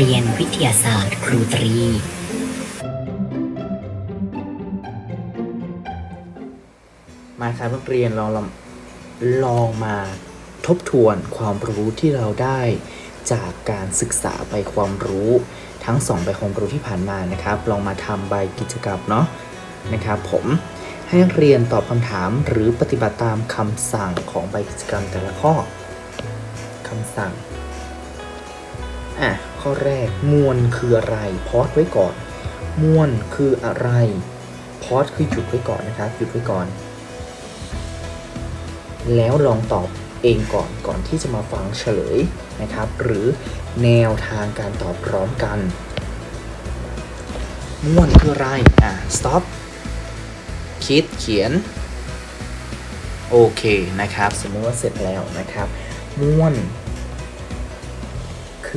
เรียนวิทยาศาสตร์ครูตรี มาครับนักเรียนลองลองลองมาทบทวนความรู้ที่เราได้จากการศึกษาใบความรู้ ทั้งสองใบความรู้ที่ผ่านมานะครับ ลองมาทำใบกิจกรรมเนาะนะครับ ผมให้นักเรียนตอบคำถามหรือปฏิบัติตามคำสั่งของใบกิจกรรมแต่ละข้อคำสั่งอะ ข้อแรก มวลคืออะไร พอดไว้ก่อน มวลคืออะไร พอดคือหยุดไว้ก่อนนะครับ หยุดไว้ก่อน แล้วลองตอบเองก่อนก่อนที่จะมาฟังเฉลยนะครับ หรือแนวทางการตอบพร้อมกัน มวนคืออะไร อะ stop คิดเขียน โอเคนะครับ สมมติว่าเสร็จแล้วนะครับม่วน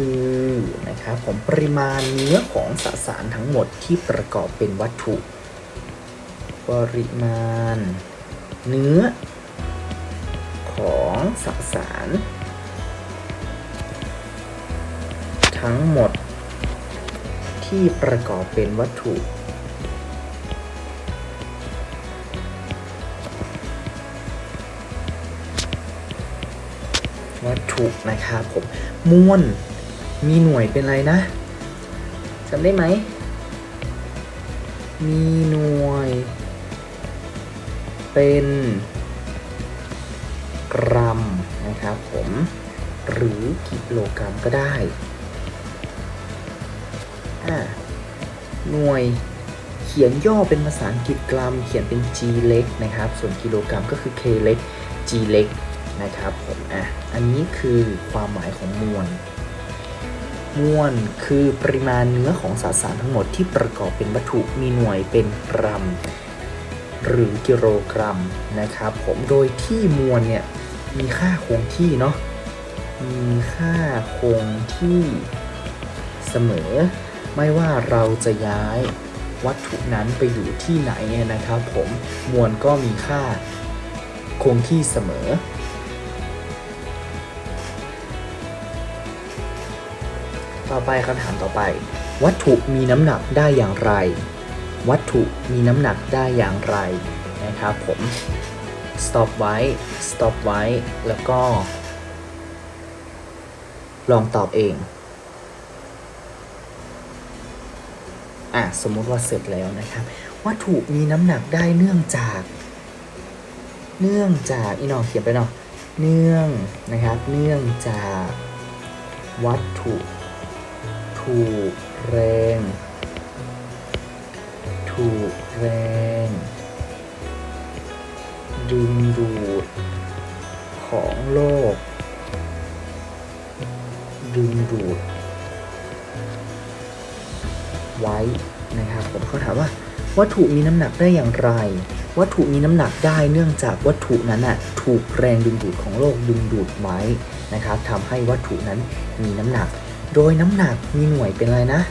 คือนะครับผมปริมาณเนื้อของสสารทั้งหมดที่ประกอบเป็นวัตถุ ปริมาณ เนื้อ ของสสาร ทั้งหมด ที่ประกอบเป็นวัตถุวัตถุนะครับผมมวล มีหน่วยเป็นอะไรนะจำได้ไหม มีหน่วย เป็น กรัมนะครับผม หรือกิโลกรัมก็ได้อ่าหน่วยเขียนย่อเป็นภาษาอังกฤษกรัม เขียนเป็น g เล็กนะครับ ส่วนกิโลกรัมก็คือ k เล็ก g เล็กนะครับผมอะอันนี้คือความหมายของมวล มวลคือปริมาณเนื้อของสสารทั้งหมดที่ประกอบเป็นวัตถุมีหน่วยเป็นกรัม หรือกิโลกรัมนะครับผมโดยที่มวลเนี่ยมีค่าคงที่เนาะมีค่าคงที่เสมอ ไม่ว่าเราจะย้ายวัตถุนั้นไปอยู่ที่ไหนเนี่ยนะครับผมมวลก็มีค่าคงที่เสมอ ต่อไปคำถามต่อไป วัตถุมีน้ำหนักได้อย่างไร วัตถุมีน้ำหนักได้อย่างไรนะครับผม stop ไว้ stop ไว้ แล้วก็ ลองตอบเอง อะ สมมติว่าเสร็จแล้วนะครับ วัตถุมีน้ำหนักได้เนื่องจาก เนื่องจากอีนอเขียนไปเนาะเนื่องนะครับ เนื่องจากวัตถุ ถูกแรง ถูกแรง ดึงดูด ของโลก ดึงดูด ไว้นะครับผมเขาถามว่าวัตถุมีน้ำหนักได้อย่างไร วัตถุมีน้ำหนักได้เนื่องจากวัตถุนั้นน่ะถูกแรงดึงดูดของโลกดึงดูดไว้นะครับทำให้วัตถุนั้นมีน้ำหนัก โดยน้ำหนักมีหน่วยเป็นอะไรนะ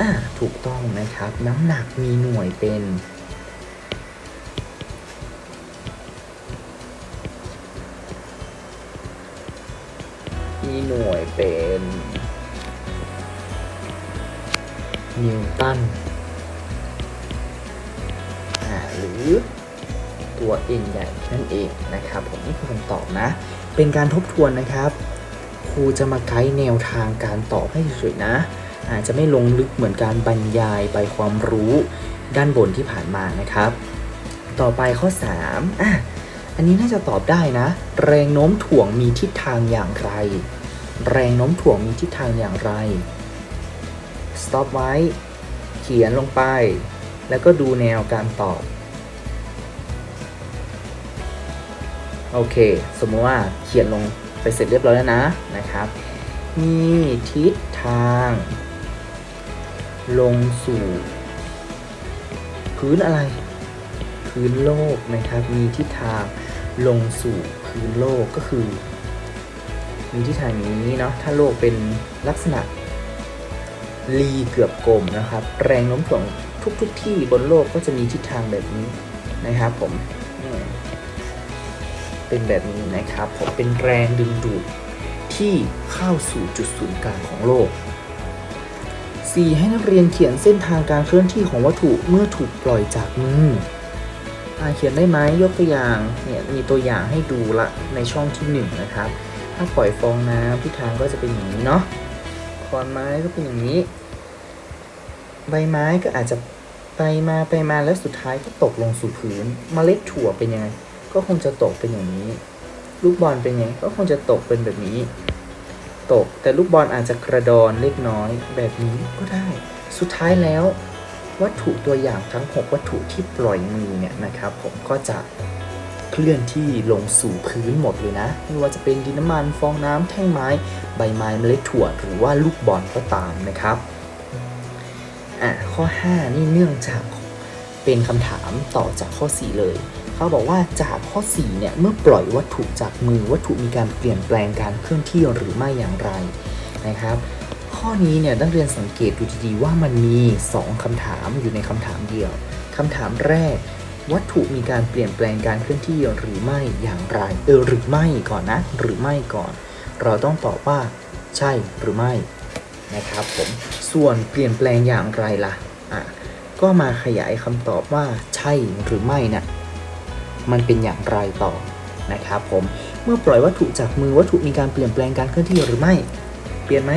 อ่า ถูกต้องนะครับ น้ำหนักมีหน่วยเป็นมีหน่วยเป็นนิวตันหรือ ตัว n ใหญ่นั่นเองนะครับผมนี่คือคำตอบนะ เป็นการทบทวนนะครับ ครูจะมาไกด์แนวทางการตอบให้เฉยๆนะ อาจจะไม่ลงลึกเหมือนการบรรยายใบความรู้ด้านบนที่ผ่านมานะครับ ต่อไปข้อ3อะอันนี้น่าจะตอบได้นะ แรงโน้มถ่วงมีทิศทางอย่างไร แรงโน้มถ่วงมีทิศทางอย่างไร stop ไว้ เขียนลงไป แล้วก็ดูแนวการตอบ โอเค สมมติว่าเขียนลงไปเสร็จเรียบร้อยแล้วนะนะครับ มีทิศทาง ลงสู่ พื้นอะไร พื้นโลกนะครับ มีทิศทางลงสู่พื้นโลกก็คือ มีทิศทางนี้เนาะถ้าโลกเป็นลักษณะรีเกือบกลมนะครับ แรงโน้มถ่วงทุกๆที่บนโลกก็จะมีทิศทางแบบนี้นะครับผม เป็นแบบนี้นะครับผมเป็นแรงดึงดูดที่เข้าสู่จุดศูนย์กลางของโลก 4. ให้นักเรียนเขียนเส้นทางการเคลื่อนที่ของวัตถุเมื่อถูกปล่อยจากมืออาเขียนได้ไหมยกตัวอย่างเนี่ยมีตัวอย่างให้ดูละในช่องที่ 1 นะครับ ถ้าปล่อยฟองน้ำทิศทางก็จะเป็นอย่างนี้เนาะขอนไม้ก็เป็นอย่างนี้ ใบไม้ก็อาจจะไปมาไปมาแล้วสุดท้ายก็ตกลงสู่พื้นเมล็ดถั่วเป็นยังไง ก็คงจะตกเป็นอย่างนี้ ลูกบอลเป็นไงก็คงจะตกเป็นแบบนี้ ตกแต่ลูกบอลอาจจะกระดอนเล็กน้อยแบบนี้ก็ได้ สุดท้ายแล้ว วัตถุตัวอย่างทั้ง 6 วัตถุที่ปล่อยมือเนี่ยนะครับ ผมก็จะเคลื่อนที่ลงสู่พื้นหมดเลยนะ ไม่ว่าจะเป็นดินน้ำมันฟองน้ำแท่งไม้ ใบไม้เมล็ดถั่ว หรือว่าลูกบอลก็ตามนะครับอะข้อ 5 นี่เนื่องจากเป็นคำถามต่อจากข้อ 4 เลย เขาบอกว่าจากข้อ4เนี่ยเมื่อปล่อยวัตถุจากมือวัตถุมีการเปลี่ยนแปลงการเคลื่อนที่หรือไม่อย่างไรนะครับ ข้อนี้เนี่ยนักเรียนสังเกตดูดีๆว่ามันมี 2คำถามอยู่ในคำถามเดียวคำถามแรก วัตถุมีการเปลี่ยนแปลงการเคลื่อนที่หรือไม่อย่างไรเออหรือไม่ก่อนนะ หรือไม่ก่อน เราต้องตอบว่า ใช่หรือไม่นะครับผมส่วนเปลี่ยนแปลงอย่างไรล่ะอะก็มาขยายคำตอบว่าใช่หรือไม่นะ่ะ มันเป็นอย่างไรต่อนะครับผมเมื่อปล่อยวัตถุจากมือวัตถุมีการเปลี่ยนแปลงการเคลื่อนที่หรือไม่ เปลี่ยนไหม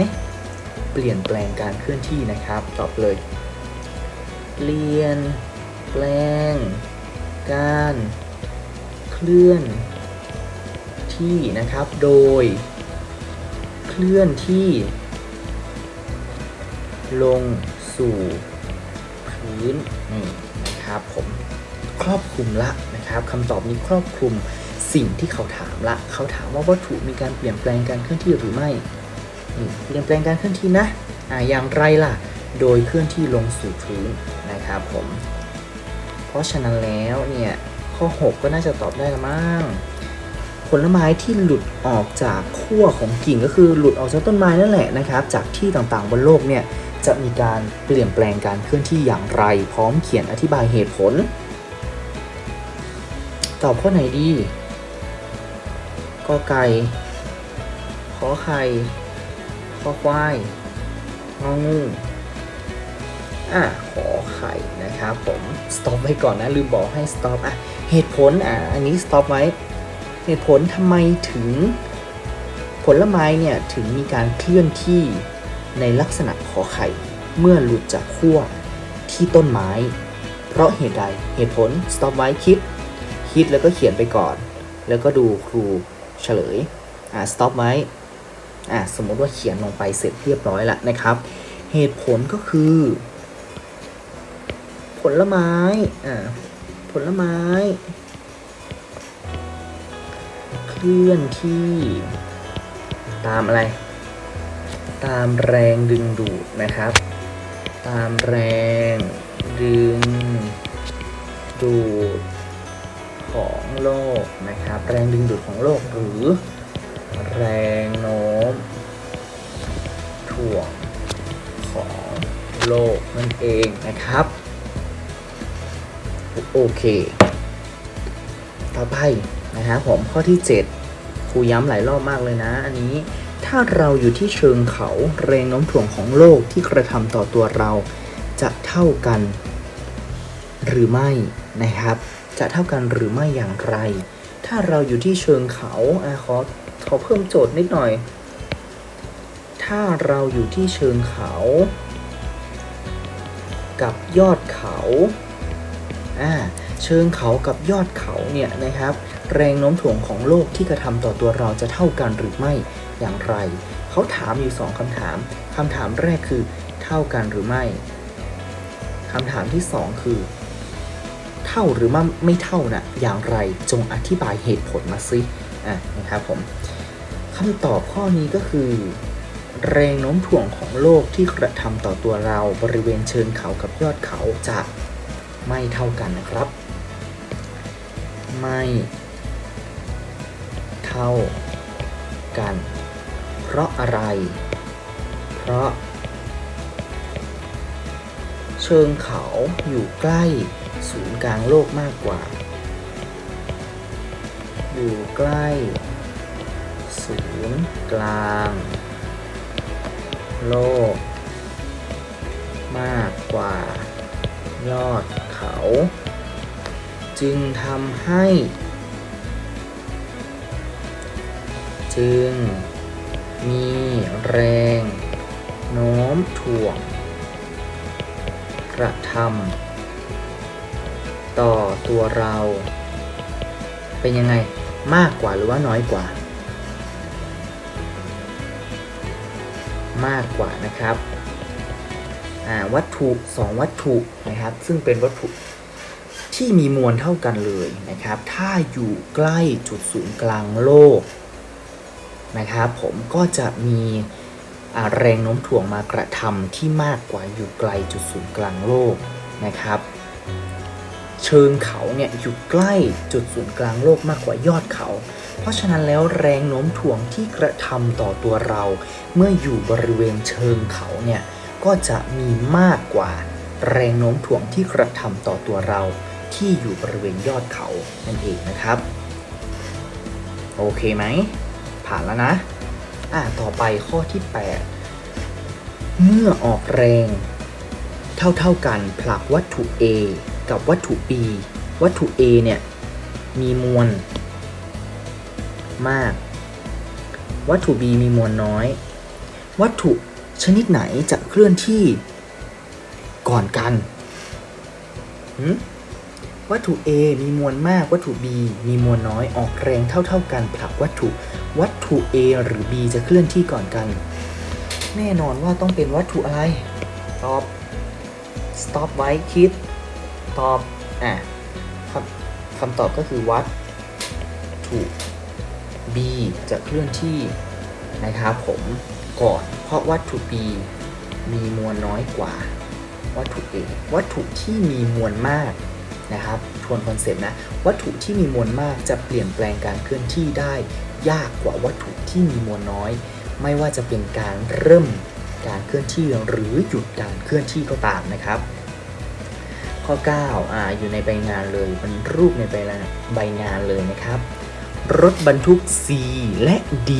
เปลี่ยนแปลงการเคลื่อนที่นะครับ ตอบเลย เปลี่ยนแปลง การเคลื่อนที่นะครับ โดย เคลื่อนที่ ลงสู่พื้นนี่นะครับผม ครอบคลุมละนะครับคำตอบนี้ครอบคลุมสิ่งที่เขาถามละ เขาถามว่าวัตถุมีการเปลี่ยนแปลงการเคลื่อนที่หรือไม่เปลี่ยนแปลงการเคลื่อนที่นะอ่าอย่างไรล่ะ โดยเคลื่อนที่ลงสู่พื้นนะครับผม เพราะฉะนั้นแล้วเนี่ยข้อ 6 ก็น่าจะตอบได้ละมั้งผลไม้ที่หลุดออกจากขั้วของกิ่งก็คือหลุดออกจากต้นไม้นั่นแหละนะครับ จากที่ต่างๆบนโลกเนี่ยจะมีการเปลี่ยนแปลงการเคลื่อนที่อย่างไร พร้อมเขียนอธิบายเหตุผล อบข้อไหนดีกอไก่ขอไข่ขอควายงองูอะขอไข่นะครับผม stop ไว้ก่อนนะลืมบอกให้ stop อะเหตุผลอะอันนี้ stop ไว้เหตุผลทำไมถึงผลไม้เนี่ยถึงมีการเคลื่อนที่ในลักษณะขอไข่เมื่อหลุดจากขั้วที่ต้นไม้ เพราะเหตุใดเหตุผล stop ไว้คิด คิดแล้วก็เขียนไปก่อน แล้วก็ดูครูเฉลยอะ stop ไว้อะสมมติว่าเขียนลงไปเสร็จเรียบร้อยแล้วนะครับ เหตุผลก็คือ ผลไม้อ่าผลไม้ เคลื่อนที่ ตามอะไร ตามแรงดึงดูดนะครับ ตามแรงดึงดูด ของโลกนะครับ แรงดึงดูดของโลกหรือ แรงโน้มถ่วงของโลกนั่นเองนะครับ โอเค ต่อไปนะครับผมข้อที่ 7ครูย้ำหลายรอบมากเลยนะ อันนี้ถ้าเราอยู่ที่เชิงเขาแรงโน้มถ่วงของโลกที่กระทำต่อตัวเราจะเท่ากัน หรือไม่นะครับ จะเท่ากันหรือไม่อย่างไร ถ้าเราอยู่ที่เชิงเขาอขอขอเพิ่มโจทย์นิดหน่อย ถ้าเราอยู่ที่เชิงเขา กับยอดเขาอ่าเชิงเขากับยอดเขาเนี่ยนะครับ แรงโน้มถ่วงของโลกที่กระทำต่อตัวเราจะเท่ากันหรือไม่อย่างไร เขาถามอยู่สองคำถามคำถามแรกคือเท่ากันหรือไม่คำถามที่สองคือ ท่าหรือไม่ไม่เท่านะ่ะอย่างไรจงอธิบายเหตุผลมาสิอะนะครับผมคำตอบข้อนี้ก็คือ แรงโน้มถ่วงของโลกที่กระทำต่อตัวเราบริเวณเชิงเขากับยอดเขาจะไม่เท่ากันนะครับ ไม่เท่ากัน เพราะอะไร เพราะ เชิงเขาอยู่ใกล้ ศูนย์กลางโลกมากกว่า อยู่ใกล้ศูนย์กลาง โลก มากกว่า ยอดเขา จึงทำให้ จึงมีแรงโน้มถ่วง กระทำ ต่อตัวเรา เป็นยังไงมากกว่าหรือว่าน้อยกว่า มากกว่านะครับวัตถุสองวัตถุนะครับ ซึ่งเป็นวัตถุที่มีมวลเท่ากันเลยนะครับ ถ้าอยู่ใกล้จุดศูนย์กลางโลกนะครับผมก็จะมีแรงโน้มถ่วงมากระทำที่มากกว่าอยู่ไกลจุดศูนย์กลางโลกนะครับ เชิงเขาเนี่ยอยู่ใกล้จุดศูนย์กลางโลกมากกว่ายอดเขา เพราะฉะนั้นแล้วแรงโน้มถ่วงที่กระทำต่อตัวเรา เมื่ออยู่บริเวณเชิงเขาเนี่ยก็จะมีมากกว่าแรงโน้มถ่วงที่กระทำต่อตัวเราที่อยู่บริเวณยอดเขานั่นเองนะครับ โอเคไหม ผ่านแล้วนะ อ่าต่อไปข้อที่ 8 เมื่อออกแรง เท่าเท่าๆกันผลักวัตถุ A กับวัตถุ B วัตถุ A เนี่ยมีมวลมาก วัตถุ B มีมวลน้อย วัตถุชนิดไหนจะเคลื่อนที่ก่อนกันหืมวัตถุ A มีมวลมาก วัตถุ B มีมวลน้อย ออกแรงเท่า ๆกันผลักวัตถุ วัตถุ A หรือ B จะเคลื่อนที่ก่อนกัน แน่นอนว่าต้องเป็นวัตถุอะไร ตอบ stop ไว้คิด ตอบอะคำคำตอบก็คือวัตถุ B จะเคลื่อนที่นะครับผมก่อน เพราะวัตถุ B มีมวลน้อยกว่า วัตถุ A วัตถุที่มีมวลมากนะครับ ทวนคอนเซปต์นะ วัตถุที่มีมวลมากจะเปลี่ยนแปลงการเคลื่อนที่ได้ ยากกว่าวัตถุที่มีมวลน้อย ไม่ว่าจะเป็นการเริ่มการเคลื่อนที่หรือหยุดการเคลื่อนที่ก็ตามนะครับ ข้อ 9 อ่า อยู่ในใบงานเลยเป็นรูปในใบใบงานเลยนะครับ รถบรรทุก C และ D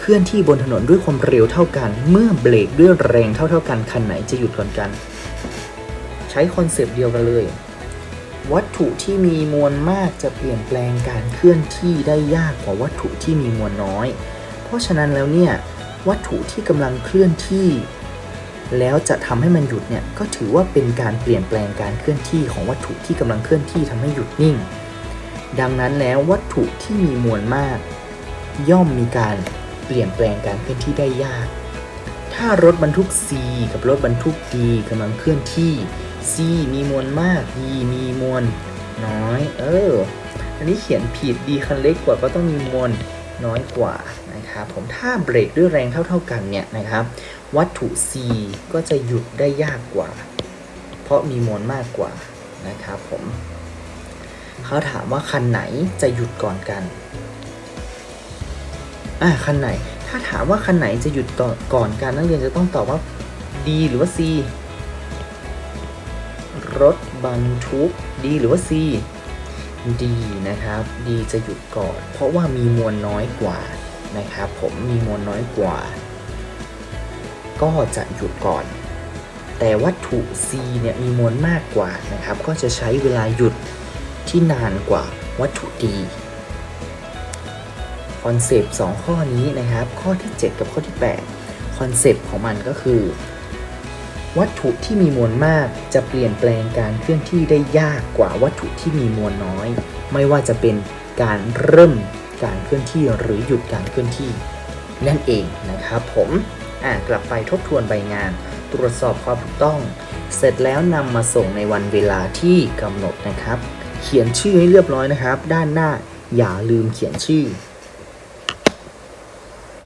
เคลื่อนที่บนถนนด้วยความเร็วเท่ากัน เมื่อเบรกด้วยแรงเท่าๆกันคันไหนจะหยุดก่อนกัน ใช้คอนเซปต์เดียวกันเลย วัตถุที่มีมวลมากจะเปลี่ยนแปลงการเคลื่อนที่ได้ยากกว่าวัตถุที่มีมวลน้อย เพราะฉะนั้นแล้วเนี่ยวัตถุที่กำลังเคลื่อนที่ แล้วจะทำให้มันหยุดเนี่ยก็ถือว่าเป็นการเปลี่ยนแปลงการเคลื่อนที่ของวัตถุที่กำลังเคลื่อนที่ทำให้หยุดนิ่ง ดังนั้นแล้ววัตถุที่มีมวลมาก ย่อมมีการเปลี่ยนแปลงการเคลื่อนที่ได้ยาก ถ้ารถบรรทุก C กับรถบรรทุก D กำลังเคลื่อนที่ C มีมวลมาก D มีมวลน้อย เออ อันนี้เขียนผิด D คันเล็กกว่าก็ต้องมีมวลน้อยกว่า นะครับผมถ้าเบรกด้วยแรงเท่า ๆกันเนี่ยนะครับ วัตถุ C ก็จะหยุดได้ยากกว่า เพราะมีมวลมากกว่านะครับผมเขาถามว่าคันไหนจะหยุดก่อนกันอะคันไหน ถ้าถามว่าคันไหนจะหยุดต่อก่อนกันนักเรียนจะต้องตอบว่า D หรือว่า C รถบรรทุก D หรือว่า C D นะครับ D จะหยุดก่อน เพราะว่ามีมวลน้อยกว่า นะครับผมมีมวลน้อยกว่า ก็จะหยุดก่อน แต่วัตถุ C เนี่ยมีมวลมากกว่านะครับ ก็จะใช้เวลาหยุดที่นานกว่าวัตถุ D คอนเซปต์2ข้อนี้นะครับ ข้อที่ 7 กับข้อที่ 8 คอนเซปต์ของมันก็คือ วัตถุที่มีมวลมากจะเปลี่ยนแปลงการเคลื่อนที่ได้ยากกว่าวัตถุที่มีมวลน้อย ไม่ว่าจะเป็นการเริ่ม การเคลื่อนที่หรือหยุดการเคลื่อนที่ นั่นเองนะครับผมอ่ากลับไปทบทวนใบงาน ตรวจสอบความถูกต้อง เสร็จแล้วนำมาส่งในวันเวลาที่กำหนดนะครับ เขียนชื่อให้เรียบร้อยนะครับ ด้านหน้าอย่าลืมเขียนชื่อ